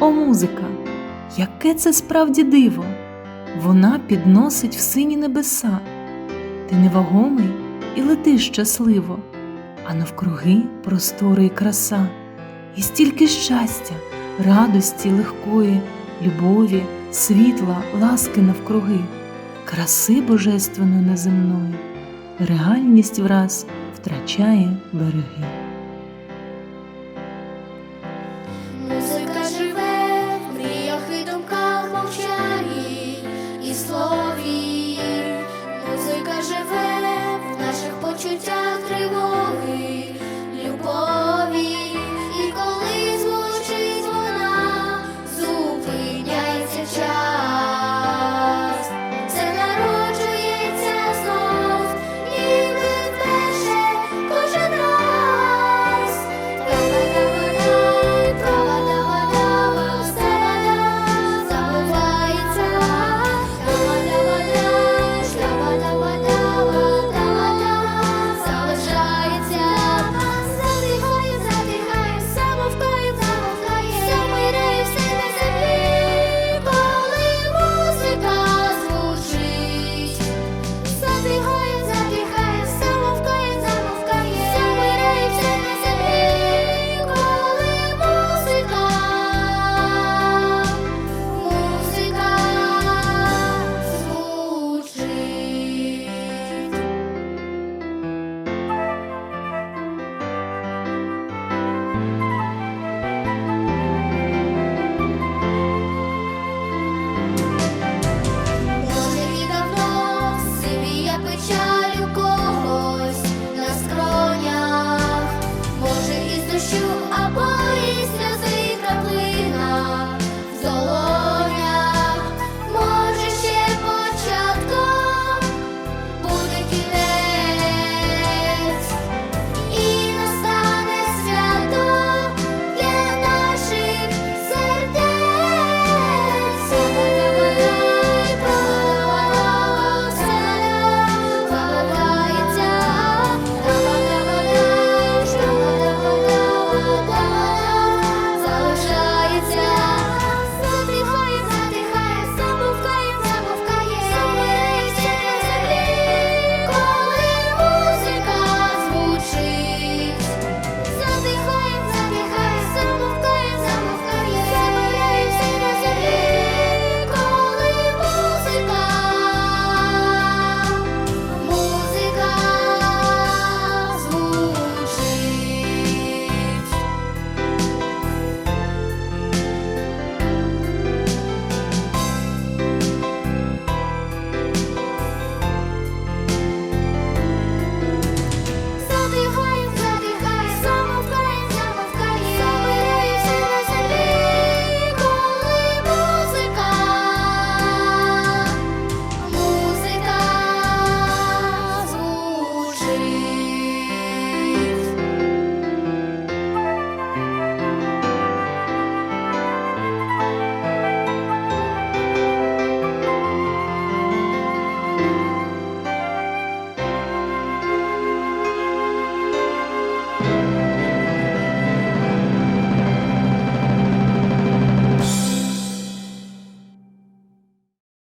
О, музика, яке це справді диво! Вона підносить в сині небеса. Ти невагомий і летиш щасливо, а навкруги простори і краса, і стільки щастя, радості легкої, любові, світла, ласки навкруги, краси божественної неземної, реальність враз втрачає береги.